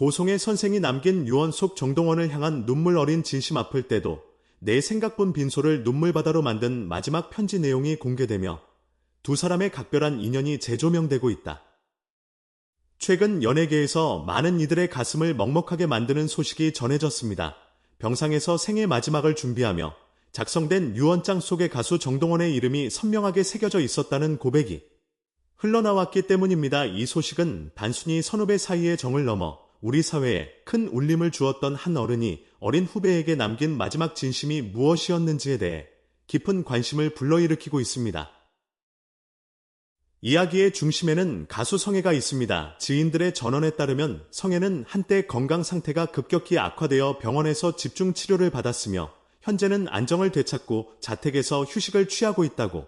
고송의 선생이 남긴 유언 속 정동원을 향한 눈물 어린 진심 아플 때도 내 생각본 빈소를 눈물바다로 만든 마지막 편지 내용이 공개되며 두 사람의 각별한 인연이 재조명되고 있다. 최근 연예계에서 많은 이들의 가슴을 먹먹하게 만드는 소식이 전해졌습니다. 병상에서 생의 마지막을 준비하며 작성된 유언장 속에 가수 정동원의 이름이 선명하게 새겨져 있었다는 고백이 흘러나왔기 때문입니다. 이 소식은 단순히 선후배 사이의 정을 넘어 우리 사회에 큰 울림을 주었던 한 어른이 어린 후배에게 남긴 마지막 진심이 무엇이었는지에 대해 깊은 관심을 불러일으키고 있습니다. 이야기의 중심에는 가수 성혜가 있습니다. 지인들의 전언에 따르면 성혜는 한때 건강 상태가 급격히 악화되어 병원에서 집중 치료를 받았으며 현재는 안정을 되찾고 자택에서 휴식을 취하고 있다고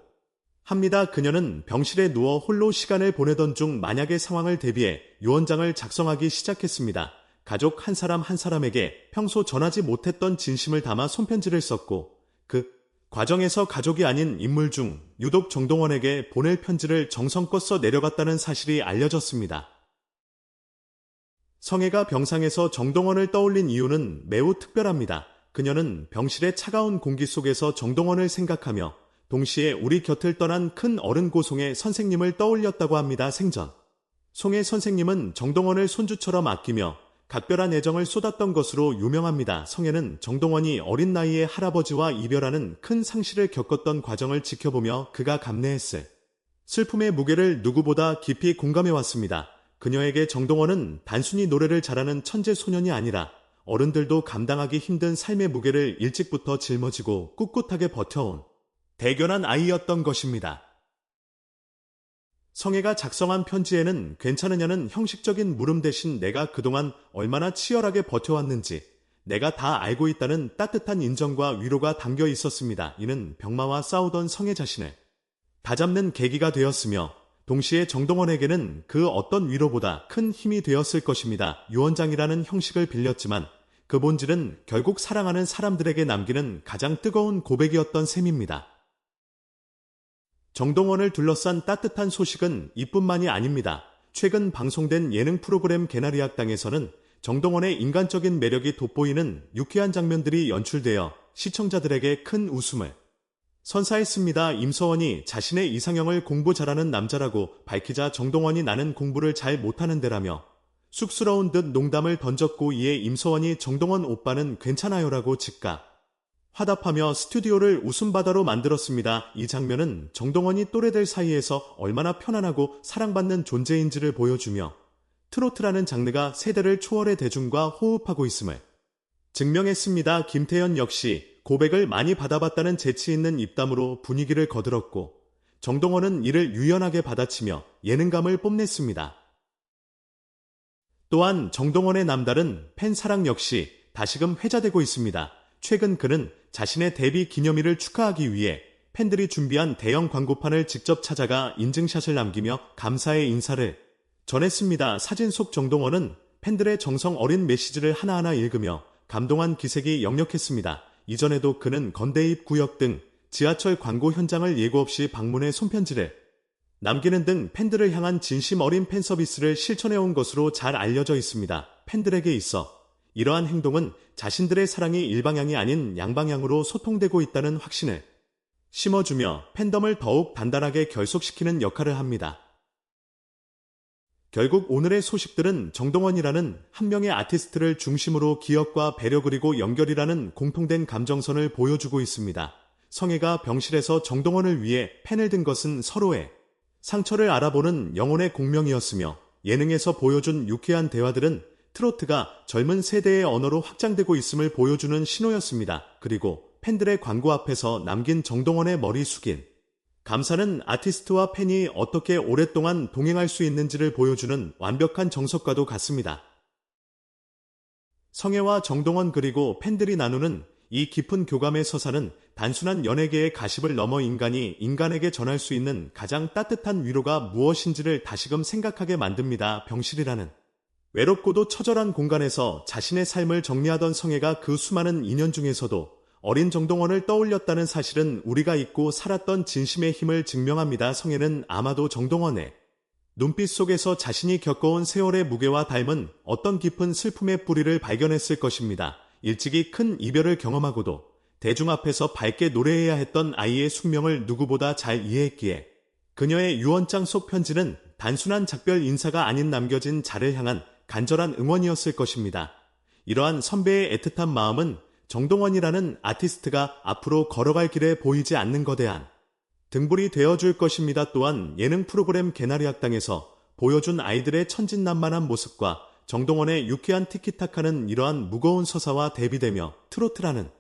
합니다. 그녀는 병실에 누워 홀로 시간을 보내던 중 만약의 상황을 대비해 유언장을 작성하기 시작했습니다. 가족 한 사람 한 사람에게 평소 전하지 못했던 진심을 담아 손편지를 썼고 그 과정에서 가족이 아닌 인물 중 유독 정동원에게 보낼 편지를 정성껏 써 내려갔다는 사실이 알려졌습니다. 성혜가 병상에서 정동원을 떠올린 이유는 매우 특별합니다. 그녀는 병실의 차가운 공기 속에서 정동원을 생각하며 동시에 우리 곁을 떠난 큰 어른 고송의 선생님을 떠올렸다고 합니다. 생전. 송혜 선생님은 정동원을 손주처럼 아끼며 각별한 애정을 쏟았던 것으로 유명합니다. 성혜는 정동원이 어린 나이에 할아버지와 이별하는 큰 상실을 겪었던 과정을 지켜보며 그가 감내했을 슬픔의 무게를 누구보다 깊이 공감해왔습니다. 그녀에게 정동원은 단순히 노래를 잘하는 천재 소년이 아니라 어른들도 감당하기 힘든 삶의 무게를 일찍부터 짊어지고 꿋꿋하게 버텨온 대견한 아이였던 것입니다. 성혜가 작성한 편지에는 괜찮으냐는 형식적인 물음 대신 내가 그동안 얼마나 치열하게 버텨왔는지 내가 다 알고 있다는 따뜻한 인정과 위로가 담겨 있었습니다. 이는 병마와 싸우던 성혜 자신을 다잡는 계기가 되었으며 동시에 정동원에게는 그 어떤 위로보다 큰 힘이 되었을 것입니다. 유언장이라는 형식을 빌렸지만 그 본질은 결국 사랑하는 사람들에게 남기는 가장 뜨거운 고백이었던 셈입니다. 정동원을 둘러싼 따뜻한 소식은 이뿐만이 아닙니다. 최근 방송된 예능 프로그램 개나리 학당에서는 정동원의 인간적인 매력이 돋보이는 유쾌한 장면들이 연출되어 시청자들에게 큰 웃음을 선사했습니다. 임서원이 자신의 이상형을 공부 잘하는 남자라고 밝히자 정동원이 나는 공부를 잘 못하는 데라며 쑥스러운 듯 농담을 던졌고 이에 임서원이 정동원 오빠는 괜찮아요라고 즉각 화답하며 스튜디오를 웃음바다로 만들었습니다. 이 장면은 정동원이 또래들 사이에서 얼마나 편안하고 사랑받는 존재인지를 보여주며 트로트라는 장르가 세대를 초월해 대중과 호흡하고 있음을 증명했습니다. 김태현 역시 고백을 많이 받아봤다는 재치 있는 입담으로 분위기를 거들었고 정동원은 이를 유연하게 받아치며 예능감을 뽐냈습니다. 또한 정동원의 남다른 팬 사랑 역시 다시금 회자되고 있습니다. 최근 그는 자신의 데뷔 기념일을 축하하기 위해 팬들이 준비한 대형 광고판을 직접 찾아가 인증샷을 남기며 감사의 인사를 전했습니다. 사진 속 정동원은 팬들의 정성 어린 메시지를 하나하나 읽으며 감동한 기색이 역력했습니다. 이전에도 그는 건대입 구역 등 지하철 광고 현장을 예고 없이 방문해 손편지를 남기는 등 팬들을 향한 진심 어린 팬 서비스를 실천해온 것으로 잘 알려져 있습니다. 팬들에게 있어 이러한 행동은 자신들의 사랑이 일방향이 아닌 양방향으로 소통되고 있다는 확신을 심어주며 팬덤을 더욱 단단하게 결속시키는 역할을 합니다. 결국 오늘의 소식들은 정동원이라는 한 명의 아티스트를 중심으로 기억과 배려 그리고 연결이라는 공통된 감정선을 보여주고 있습니다. 성혜가 병실에서 정동원을 위해 펜을 든 것은 서로의 상처를 알아보는 영혼의 공명이었으며 예능에서 보여준 유쾌한 대화들은 트로트가 젊은 세대의 언어로 확장되고 있음을 보여주는 신호였습니다. 그리고 팬들의 광고 앞에서 남긴 정동원의 머리 숙인 감사는 아티스트와 팬이 어떻게 오랫동안 동행할 수 있는지를 보여주는 완벽한 정석과도 같습니다. 성혜와 정동원 그리고 팬들이 나누는 이 깊은 교감의 서사는 단순한 연예계의 가십을 넘어 인간이 인간에게 전할 수 있는 가장 따뜻한 위로가 무엇인지를 다시금 생각하게 만듭니다. 병실이라는 외롭고도 처절한 공간에서 자신의 삶을 정리하던 성혜가 그 수많은 인연 중에서도 어린 정동원을 떠올렸다는 사실은 우리가 잊고 살았던 진심의 힘을 증명합니다. 성혜는 아마도 정동원의 눈빛 속에서 자신이 겪어온 세월의 무게와 닮은 어떤 깊은 슬픔의 뿌리를 발견했을 것입니다. 일찍이 큰 이별을 경험하고도 대중 앞에서 밝게 노래해야 했던 아이의 숙명을 누구보다 잘 이해했기에 그녀의 유언장 속 편지는 단순한 작별 인사가 아닌 남겨진 자를 향한 간절한 응원이었을 것입니다. 이러한 선배의 애틋한 마음은 정동원이라는 아티스트가 앞으로 걸어갈 길에 보이지 않는 거대한 등불이 되어줄 것입니다. 또한 예능 프로그램 개나리 학당에서 보여준 아이들의 천진난만한 모습과 정동원의 유쾌한 티키타카는 이러한 무거운 서사와 대비되며 트로트라는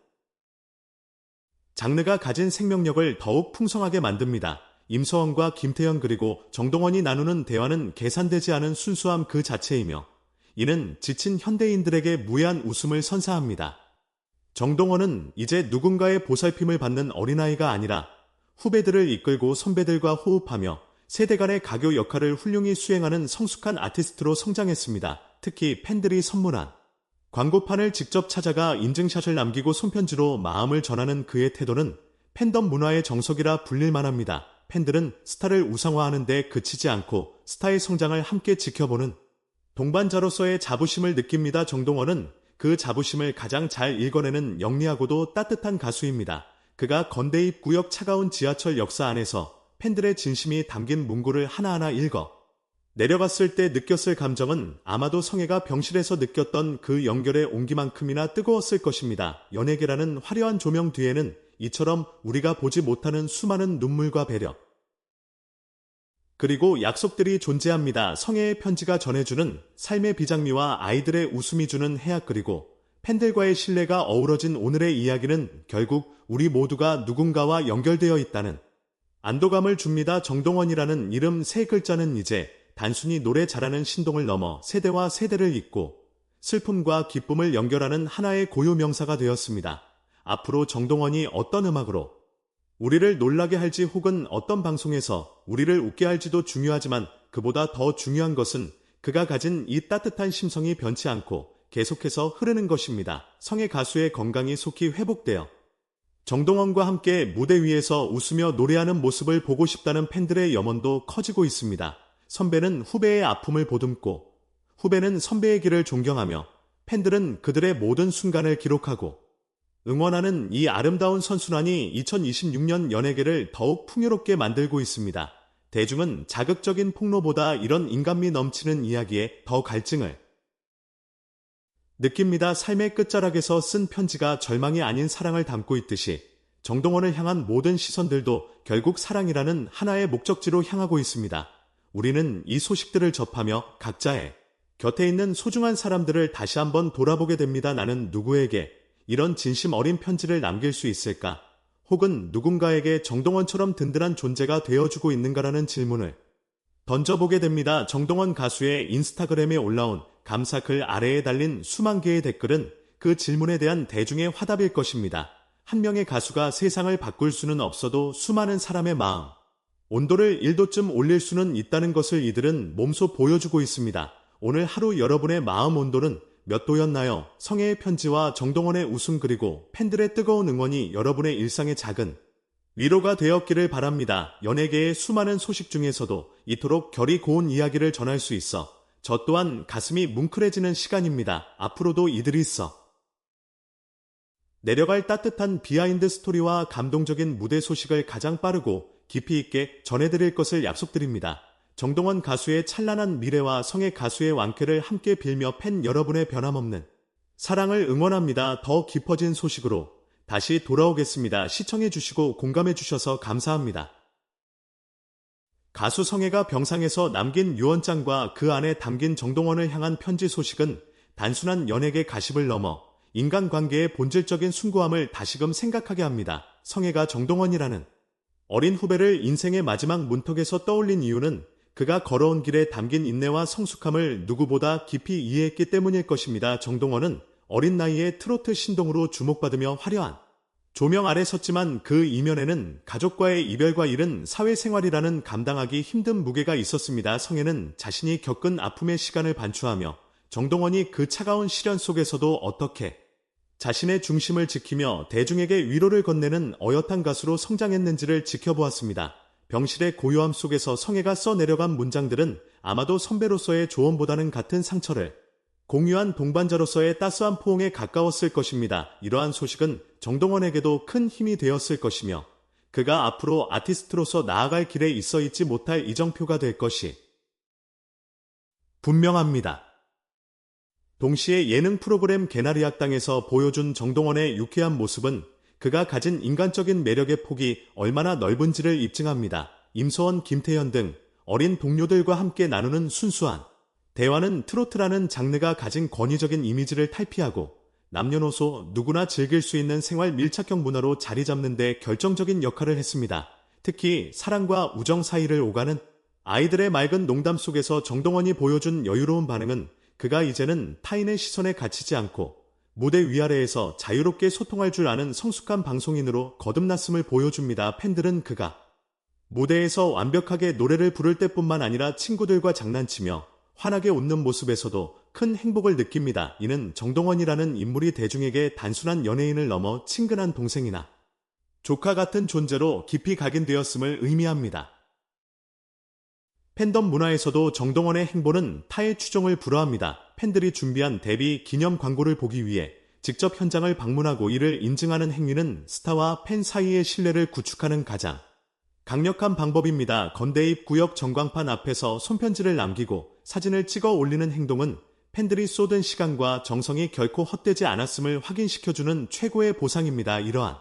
장르가 가진 생명력을 더욱 풍성하게 만듭니다. 임서원과 김태현 그리고 정동원이 나누는 대화는 계산되지 않은 순수함 그 자체이며 이는 지친 현대인들에게 무해한 웃음을 선사합니다. 정동원은 이제 누군가의 보살핌을 받는 어린아이가 아니라 후배들을 이끌고 선배들과 호흡하며 세대 간의 가교 역할을 훌륭히 수행하는 성숙한 아티스트로 성장했습니다. 특히 팬들이 선물한 광고판을 직접 찾아가 인증샷을 남기고 손편지로 마음을 전하는 그의 태도는 팬덤 문화의 정석이라 불릴 만 합니다. 팬들은 스타를 우상화하는 데 그치지 않고 스타의 성장을 함께 지켜보는 동반자로서의 자부심을 느낍니다. 정동원은 그 자부심을 가장 잘 읽어내는 영리하고도 따뜻한 가수입니다. 그가 건대입 구역 차가운 지하철 역사 안에서 팬들의 진심이 담긴 문구를 하나하나 읽어 내려갔을 때 느꼈을 감정은 아마도 성애가 병실에서 느꼈던 그 연결의 온기만큼이나 뜨거웠을 것입니다. 연예계라는 화려한 조명 뒤에는 이처럼 우리가 보지 못하는 수많은 눈물과 배려, 그리고 약속들이 존재합니다. 성애의 편지가 전해주는 삶의 비장미와 아이들의 웃음이 주는 해악 그리고 팬들과의 신뢰가 어우러진 오늘의 이야기는 결국 우리 모두가 누군가와 연결되어 있다는 안도감을 줍니다. 정동원이라는 이름 세 글자는 이제 단순히 노래 잘하는 신동을 넘어 세대와 세대를 잇고 슬픔과 기쁨을 연결하는 하나의 고유 명사가 되었습니다. 앞으로 정동원이 어떤 음악으로 우리를 놀라게 할지 혹은 어떤 방송에서 우리를 웃게 할지도 중요하지만 그보다 더 중요한 것은 그가 가진 이 따뜻한 심성이 변치 않고 계속해서 흐르는 것입니다. 성의 가수의 건강이 속히 회복되어 정동원과 함께 무대 위에서 웃으며 노래하는 모습을 보고 싶다는 팬들의 염원도 커지고 있습니다. 선배는 후배의 아픔을 보듬고 후배는 선배의 길을 존경하며 팬들은 그들의 모든 순간을 기록하고 응원하는 이 아름다운 선순환이 2026년 연예계를 더욱 풍요롭게 만들고 있습니다. 대중은 자극적인 폭로보다 이런 인간미 넘치는 이야기에 더 갈증을 느낍니다. 삶의 끝자락에서 쓴 편지가 절망이 아닌 사랑을 담고 있듯이 정동원을 향한 모든 시선들도 결국 사랑이라는 하나의 목적지로 향하고 있습니다. 우리는 이 소식들을 접하며 각자의 곁에 있는 소중한 사람들을 다시 한번 돌아보게 됩니다. 나는 누구에게 이런 진심 어린 편지를 남길 수 있을까? 혹은 누군가에게 정동원처럼 든든한 존재가 되어주고 있는가라는 질문을 던져보게 됩니다. 정동원 가수의 인스타그램에 올라온 감사글 아래에 달린 수만 개의 댓글은 그 질문에 대한 대중의 화답일 것입니다. 한 명의 가수가 세상을 바꿀 수는 없어도 수많은 사람의 마음, 온도를 1도쯤 올릴 수는 있다는 것을 이들은 몸소 보여주고 있습니다. 오늘 하루 여러분의 마음 온도는 몇 도였나요? 성혜의 편지와 정동원의 웃음 그리고 팬들의 뜨거운 응원이 여러분의 일상의 작은 위로가 되었기를 바랍니다. 연예계의 수많은 소식 중에서도 이토록 결이 고운 이야기를 전할 수 있어 저 또한 가슴이 뭉클해지는 시간입니다. 앞으로도 이들이 있어 내려갈 따뜻한 비하인드 스토리와 감동적인 무대 소식을 가장 빠르고 깊이 있게 전해드릴 것을 약속드립니다. 정동원 가수의 찬란한 미래와 성의 가수의 완쾌를 함께 빌며 팬 여러분의 변함없는 사랑을 응원합니다. 더 깊어진 소식으로 다시 돌아오겠습니다. 시청해주시고 공감해주셔서 감사합니다. 가수 성혜가 병상에서 남긴 유언장과 그 안에 담긴 정동원을 향한 편지 소식은 단순한 연예계 가십을 넘어 인간관계의 본질적인 숭고함을 다시금 생각하게 합니다. 성혜가 정동원이라는 어린 후배를 인생의 마지막 문턱에서 떠올린 이유는 그가 걸어온 길에 담긴 인내와 성숙함을 누구보다 깊이 이해했기 때문일 것입니다. 정동원은 어린 나이에 트로트 신동으로 주목받으며 화려한 조명 아래 섰지만 그 이면에는 가족과의 이별과 잃은 사회생활이라는 감당하기 힘든 무게가 있었습니다. 성혜는 자신이 겪은 아픔의 시간을 반추하며 정동원이 그 차가운 시련 속에서도 어떻게 자신의 중심을 지키며 대중에게 위로를 건네는 어엿한 가수로 성장했는지를 지켜보았습니다. 병실의 고요함 속에서 성애가 써내려간 문장들은 아마도 선배로서의 조언보다는 같은 상처를 공유한 동반자로서의 따스한 포옹에 가까웠을 것입니다. 이러한 소식은 정동원에게도 큰 힘이 되었을 것이며 그가 앞으로 아티스트로서 나아갈 길에 있어 있지 못할 이정표가 될 것이 분명합니다. 동시에 예능 프로그램 개나리 학당에서 보여준 정동원의 유쾌한 모습은 그가 가진 인간적인 매력의 폭이 얼마나 넓은지를 입증합니다. 임소원, 김태현 등 어린 동료들과 함께 나누는 순수한 대화는 트로트라는 장르가 가진 권위적인 이미지를 탈피하고 남녀노소 누구나 즐길 수 있는 생활 밀착형 문화로 자리 잡는 데 결정적인 역할을 했습니다. 특히 사랑과 우정 사이를 오가는 아이들의 맑은 농담 속에서 정동원이 보여준 여유로운 반응은 그가 이제는 타인의 시선에 갇히지 않고 무대 위아래에서 자유롭게 소통할 줄 아는 성숙한 방송인으로 거듭났음을 보여줍니다. 팬들은 그가 무대에서 완벽하게 노래를 부를 때뿐만 아니라 친구들과 장난치며 환하게 웃는 모습에서도 큰 행복을 느낍니다. 이는 정동원이라는 인물이 대중에게 단순한 연예인을 넘어 친근한 동생이나 조카 같은 존재로 깊이 각인되었음을 의미합니다. 팬덤 문화에서도 정동원의 행보는 타의 추종을 불허합니다. 팬들이 준비한 데뷔 기념 광고를 보기 위해 직접 현장을 방문하고 이를 인증하는 행위는 스타와 팬 사이의 신뢰를 구축하는 가장 강력한 방법입니다. 건대입 구역 전광판 앞에서 손편지를 남기고 사진을 찍어 올리는 행동은 팬들이 쏟은 시간과 정성이 결코 헛되지 않았음을 확인시켜주는 최고의 보상입니다. 이러한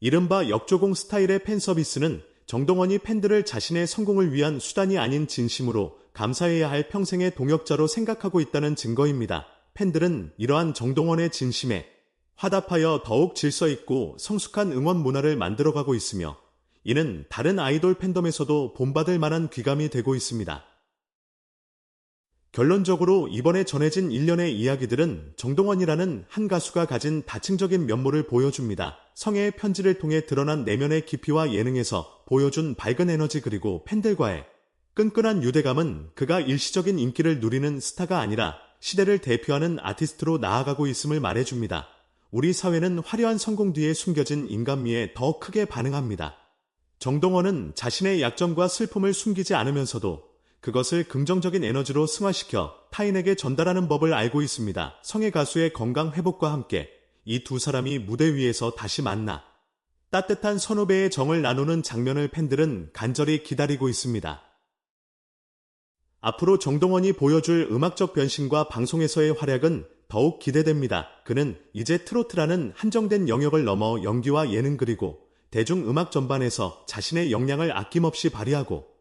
이른바 역조공 스타일의 팬 서비스는 정동원이 팬들을 자신의 성공을 위한 수단이 아닌 진심으로 감사해야 할 평생의 동역자로 생각하고 있다는 증거입니다. 팬들은 이러한 정동원의 진심에 화답하여 더욱 질서 있고 성숙한 응원 문화를 만들어가고 있으며 이는 다른 아이돌 팬덤에서도 본받을 만한 귀감이 되고 있습니다. 결론적으로 이번에 전해진 일련의 이야기들은 정동원이라는 한 가수가 가진 다층적인 면모를 보여줍니다. 성애의 편지를 통해 드러난 내면의 깊이와 예능에서 보여준 밝은 에너지 그리고 팬들과의 끈끈한 유대감은 그가 일시적인 인기를 누리는 스타가 아니라 시대를 대표하는 아티스트로 나아가고 있음을 말해줍니다. 우리 사회는 화려한 성공 뒤에 숨겨진 인간미에 더 크게 반응합니다. 정동원은 자신의 약점과 슬픔을 숨기지 않으면서도 그것을 긍정적인 에너지로 승화시켜 타인에게 전달하는 법을 알고 있습니다. 성의 가수의 건강 회복과 함께 이 두 사람이 무대 위에서 다시 만나 따뜻한 선후배의 정을 나누는 장면을 팬들은 간절히 기다리고 있습니다. 앞으로 정동원이 보여줄 음악적 변신과 방송에서의 활약은 더욱 기대됩니다. 그는 이제 트로트라는 한정된 영역을 넘어 연기와 예능 그리고 대중음악 전반에서 자신의 역량을 아낌없이 발휘하고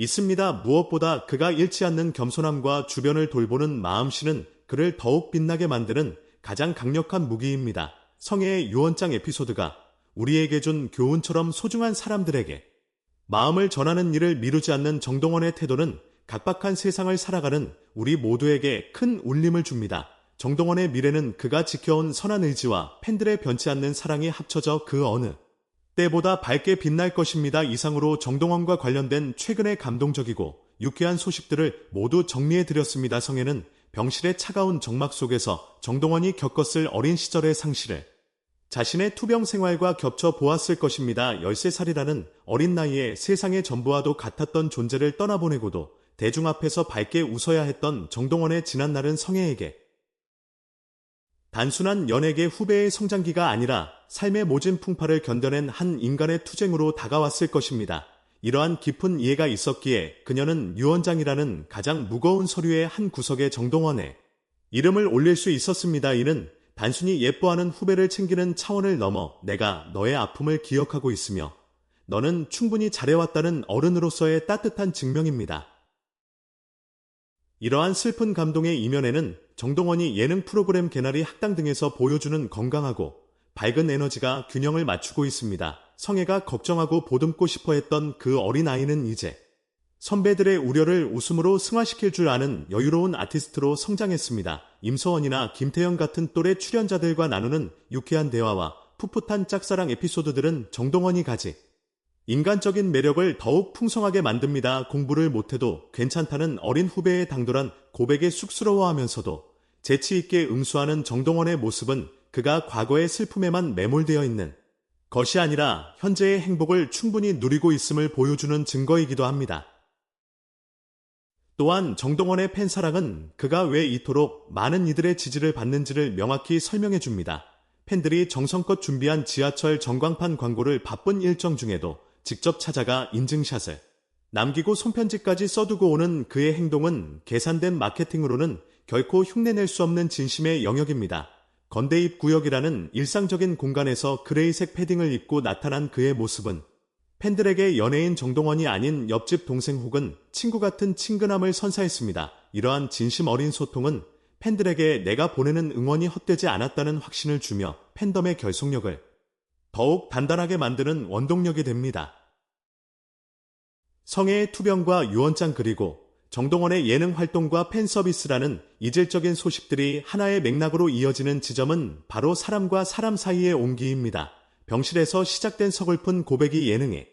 있습니다. 무엇보다 그가 잃지 않는 겸손함과 주변을 돌보는 마음씨는 그를 더욱 빛나게 만드는 가장 강력한 무기입니다. 성애의 유언장 에피소드가 우리에게 준 교훈처럼 소중한 사람들에게 마음을 전하는 일을 미루지 않는 정동원의 태도는 각박한 세상을 살아가는 우리 모두에게 큰 울림을 줍니다. 정동원의 미래는 그가 지켜온 선한 의지와 팬들의 변치 않는 사랑이 합쳐져 그 어느 때보다 밝게 빛날 것입니다. 이상으로 정동원과 관련된 최근의 감동적이고 유쾌한 소식들을 모두 정리해 드렸습니다. 성에는 병실의 차가운 정막 속에서 정동원이 겪었을 어린 시절의 상실을 자신의 투병 생활과 겹쳐 보았을 것입니다. 13살이라는 어린 나이에 세상의 전부와도 같았던 존재를 떠나보내고도 대중 앞에서 밝게 웃어야 했던 정동원의 지난날은 성애에게 단순한 연예계 후배의 성장기가 아니라 삶의 모진 풍파를 견뎌낸 한 인간의 투쟁으로 다가왔을 것입니다. 이러한 깊은 이해가 있었기에 그녀는 유언장이라는 가장 무거운 서류의 한 구석에 정동원의 이름을 올릴 수 있었습니다. 이는 단순히 예뻐하는 후배를 챙기는 차원을 넘어 내가 너의 아픔을 기억하고 있으며 너는 충분히 잘해왔다는 어른으로서의 따뜻한 증명입니다. 이러한 슬픈 감동의 이면에는 정동원이 예능 프로그램 개나리 학당 등에서 보여주는 건강하고 밝은 에너지가 균형을 맞추고 있습니다. 성애가 걱정하고 보듬고 싶어 했던 그 어린아이는 이제 선배들의 우려를 웃음으로 승화시킬 줄 아는 여유로운 아티스트로 성장했습니다. 임서원이나 김태형 같은 또래 출연자들과 나누는 유쾌한 대화와 풋풋한 짝사랑 에피소드들은 정동원이 가지 인간적인 매력을 더욱 풍성하게 만듭니다. 공부를 못해도 괜찮다는 어린 후배의 당돌한 고백에 쑥스러워하면서도 재치 있게 응수하는 정동원의 모습은 그가 과거의 슬픔에만 매몰되어 있는 것이 아니라 현재의 행복을 충분히 누리고 있음을 보여주는 증거이기도 합니다. 또한 정동원의 팬사랑은 그가 왜 이토록 많은 이들의 지지를 받는지를 명확히 설명해 줍니다. 팬들이 정성껏 준비한 지하철 전광판 광고를 바쁜 일정 중에도 직접 찾아가 인증샷을 남기고 손편지까지 써두고 오는 그의 행동은 계산된 마케팅으로는 결코 흉내낼 수 없는 진심의 영역입니다. 건대입 구역이라는 일상적인 공간에서 그레이색 패딩을 입고 나타난 그의 모습은 팬들에게 연예인 정동원이 아닌 옆집 동생 혹은 친구 같은 친근함을 선사했습니다. 이러한 진심 어린 소통은 팬들에게 내가 보내는 응원이 헛되지 않았다는 확신을 주며 팬덤의 결속력을 더욱 단단하게 만드는 원동력이 됩니다. 성혜의 투병과 유언장 그리고 정동원의 예능 활동과 팬 서비스라는 이질적인 소식들이 하나의 맥락으로 이어지는 지점은 바로 사람과 사람 사이의 온기입니다. 병실에서 시작된 서글픈 고백이 예능에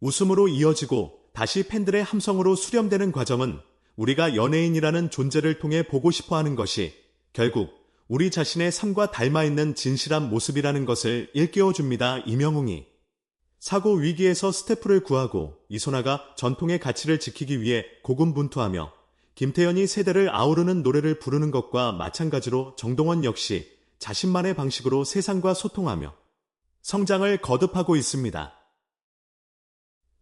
웃음으로 이어지고 다시 팬들의 함성으로 수렴되는 과정은 우리가 연예인이라는 존재를 통해 보고 싶어 하는 것이 결국 우리 자신의 삶과 닮아 있는 진실한 모습이라는 것을 일깨워 줍니다. 이명웅이 사고 위기에서 스태프를 구하고 이소나가 전통의 가치를 지키기 위해 고군분투하며 김태현이 세대를 아우르는 노래를 부르는 것과 마찬가지로 정동원 역시 자신만의 방식으로 세상과 소통하며 성장을 거듭하고 있습니다.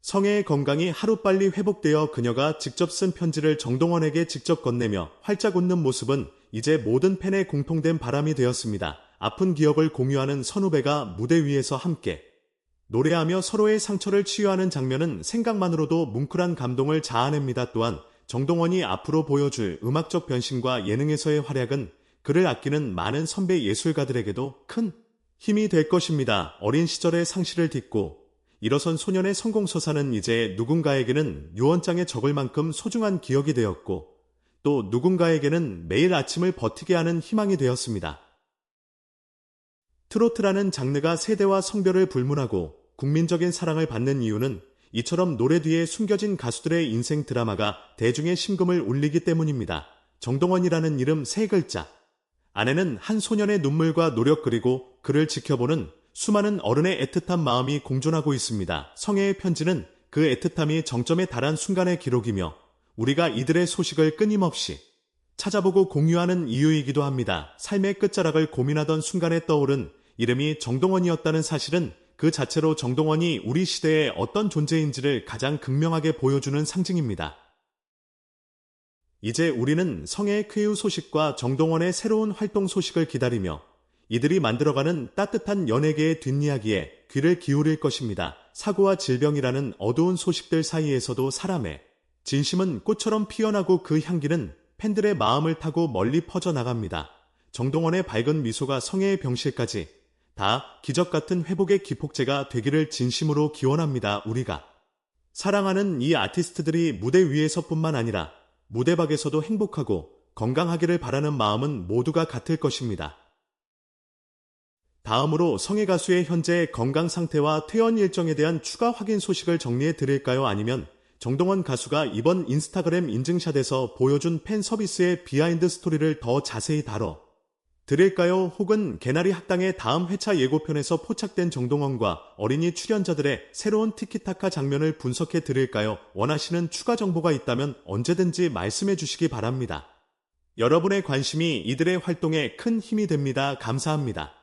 성혜의 건강이 하루빨리 회복되어 그녀가 직접 쓴 편지를 정동원에게 직접 건네며 활짝 웃는 모습은 이제 모든 팬의 공통된 바람이 되었습니다. 아픈 기억을 공유하는 선후배가 무대 위에서 함께 노래하며 서로의 상처를 치유하는 장면은 생각만으로도 뭉클한 감동을 자아냅니다. 또한 정동원이 앞으로 보여줄 음악적 변신과 예능에서의 활약은 그를 아끼는 많은 선배 예술가들에게도 큰 힘이 될 것입니다. 어린 시절의 상실을 딛고 일어선 소년의 성공서사는 이제 누군가에게는 유언장에 적을 만큼 소중한 기억이 되었고 또 누군가에게는 매일 아침을 버티게 하는 희망이 되었습니다. 트로트라는 장르가 세대와 성별을 불문하고 국민적인 사랑을 받는 이유는 이처럼 노래 뒤에 숨겨진 가수들의 인생 드라마가 대중의 심금을 울리기 때문입니다. 정동원이라는 이름 세 글자. 안에는 한 소년의 눈물과 노력 그리고 그를 지켜보는 수많은 어른의 애틋한 마음이 공존하고 있습니다. 성혜의 편지는 그 애틋함이 정점에 달한 순간의 기록이며 우리가 이들의 소식을 끊임없이 찾아보고 공유하는 이유이기도 합니다. 삶의 끝자락을 고민하던 순간에 떠오른 이름이 정동원이었다는 사실은 그 자체로 정동원이 우리 시대의 어떤 존재인지를 가장 극명하게 보여주는 상징입니다. 이제 우리는 성의 쾌유 소식과 정동원의 새로운 활동 소식을 기다리며 이들이 만들어가는 따뜻한 연예계의 뒷이야기에 귀를 기울일 것입니다. 사고와 질병이라는 어두운 소식들 사이에서도 사람의 진심은 꽃처럼 피어나고 그 향기는 팬들의 마음을 타고 멀리 퍼져나갑니다. 정동원의 밝은 미소가 성혜의 병실까지 다 기적 같은 회복의 기폭제가 되기를 진심으로 기원합니다. 우리가 사랑하는 이 아티스트들이 무대 위에서뿐만 아니라 무대 밖에서도 행복하고 건강하기를 바라는 마음은 모두가 같을 것입니다. 다음으로 성의 가수의 현재 건강 상태와 퇴원 일정에 대한 추가 확인 소식을 정리해 드릴까요? 아니면 정동원 가수가 이번 인스타그램 인증샷에서 보여준 팬 서비스의 비하인드 스토리를 더 자세히 다뤄 드릴까요? 혹은 개나리 학당의 다음 회차 예고편에서 포착된 정동원과 어린이 출연자들의 새로운 티키타카 장면을 분석해 드릴까요? 원하시는 추가 정보가 있다면 언제든지 말씀해 주시기 바랍니다. 여러분의 관심이 이들의 활동에 큰 힘이 됩니다. 감사합니다.